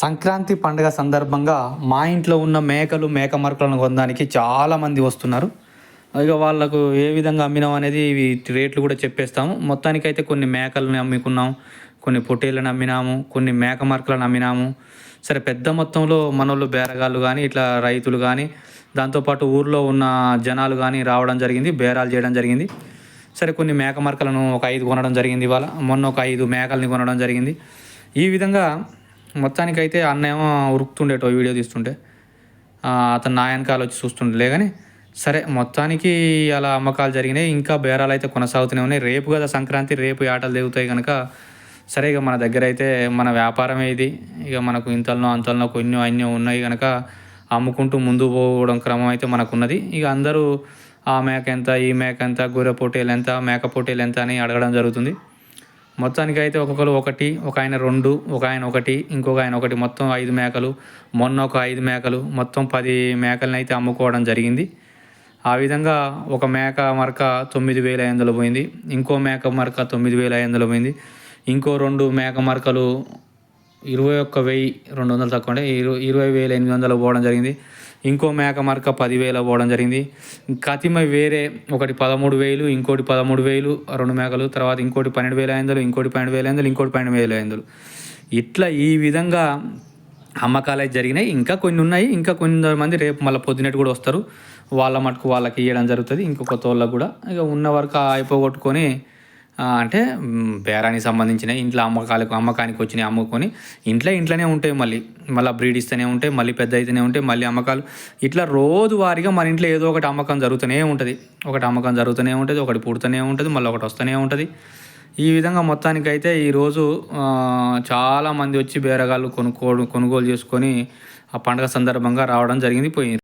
సంక్రాంతి పండుగ సందర్భంగా మా ఇంట్లో ఉన్న మేకలు మేక మరకలను కొనడానికి చాలామంది వస్తున్నారు. ఇక వాళ్ళకు ఏ విధంగా అమ్మినాం అనేది ఇవి రేట్లు కూడా చెప్పేస్తాము. మొత్తానికైతే కొన్ని మేకలను అమ్ముకున్నాం కొన్ని పొట్టేళ్ళని అమ్మినాము కొన్ని మేక మరకలను అమ్మినాము. సరే పెద్ద మొత్తంలో మనోళ్ళు బేరగాళ్ళు కానీ ఇట్లా రైతులు కానీ దాంతోపాటు ఊర్లో ఉన్న జనాలు కానీ రావడం జరిగింది బేరాలు చేయడం జరిగింది. సరే కొన్ని మేక మరకలను ఒక ఐదు కొనడం జరిగింది ఇవాళ. మొన్న ఒక ఐదు మేకల్ని కొనడం జరిగింది. ఈ విధంగా మొత్తానికైతే అన్న ఏమో ఉరుకుతుండేటో వీడియో తీస్తుంటే. అతను నా వెనకాల వచ్చి చూస్తుండలే కానీ సరే మొత్తానికి అలా అమ్మకాలు జరిగినాయి. ఇంకా బేరాలు అయితే కొనసాగుతూనే ఉన్నాయి. రేపు కదా సంక్రాంతి రేపు ఆటలు దిగుతాయి కనుక సరే ఇక మన దగ్గర అయితే మన వ్యాపారమే ఇది. ఇక మనకు ఇంతలనో అంతలనో కొన్ని అన్నీ ఉన్నాయి కనుక అమ్ముకుంటూ ముందు పోవడం క్రమం అయితే మనకున్నది. ఇక అందరూ ఆ మేక ఎంత ఈ మేక ఎంత గొర్రె పోటీలు ఎంత మేక పోటీలు ఎంత అని అడగడం జరుగుతుంది. మొత్తానికి అయితే ఒక్కొక్కరు ఒకటి ఒక ఆయన రెండు ఒక ఆయన ఒకటి ఇంకొక ఆయన ఒకటి. మొత్తం ఐదు మేకలు. మొన్న ఒక ఐదు మేకలు. మొత్తం పది మేకలను అయితే అమ్ముకోవడం జరిగింది. ఆ విధంగా ఒక మేక మరక తొమ్మిది వేల ఐదు వందలు పోయింది. ఇంకో మేక మరక తొమ్మిది వేల ఐదు వందలు పోయింది. ఇంకో రెండు మేక మరకలు ఇరవై ఒక్క వెయ్యి రెండు వందలు తక్కువ అంటే ఇరవై ఇరవై వేల ఎనిమిది వందలు పోవడం జరిగింది. ఇంకో మేక మరక పదివేలు పోవడం జరిగింది. కతిమ వేరే ఒకటి పదమూడు వేలు ఇంకోటి పదమూడు వేలు రెండు మేకలు తర్వాత ఇంకోటి పన్నెండు వేల ఐదులు ఇంకోటి పన్నెండు వేల ఐదులు ఇంకోటి పన్నెండు వేల ఐదులు ఇట్లా ఈ విధంగా అమ్మకాలు అయితే జరిగినాయి. ఇంకా కొన్ని ఉన్నాయి. ఇంకా కొన్ని మంది రేపు మళ్ళీ పొద్దునట్టు కూడా వస్తారు. వాళ్ళ మటుకు వాళ్ళకి ఇవ్వడం జరుగుతుంది. ఇంకొక తోళ్ళకు కూడా. ఇక ఉన్న వరకు అయిపోగొట్టుకొని అంటే బేరానికి సంబంధించిన ఇంట్లో అమ్మకాలకు అమ్మకానికి వచ్చినాయి అమ్ముకొని ఇంట్లో ఇంట్లోనే ఉంటాయి మళ్ళీ. మళ్ళీ బ్రీడ్ ఇస్తూనే ఉంటాయి మళ్ళీ పెద్ద అయితేనే ఉంటాయి మళ్ళీ అమ్మకాలు. ఇట్లా రోజువారీగా మన ఇంట్లో ఏదో ఒకటి అమ్మకం జరుగుతూనే ఉంటుంది. ఒకటి అమ్మకం జరుగుతూనే ఉంటుంది ఒకటి పుడుతూనే ఉంటుంది మళ్ళీ ఒకటి వస్తూనే ఉంటుంది. ఈ విధంగా మొత్తానికైతే ఈరోజు చాలామంది వచ్చి బేరగాళ్ళు కొనుక్కో కొనుగోలు చేసుకొని ఆ పండగ సందర్భంగా రావడం జరిగింది పోయింది.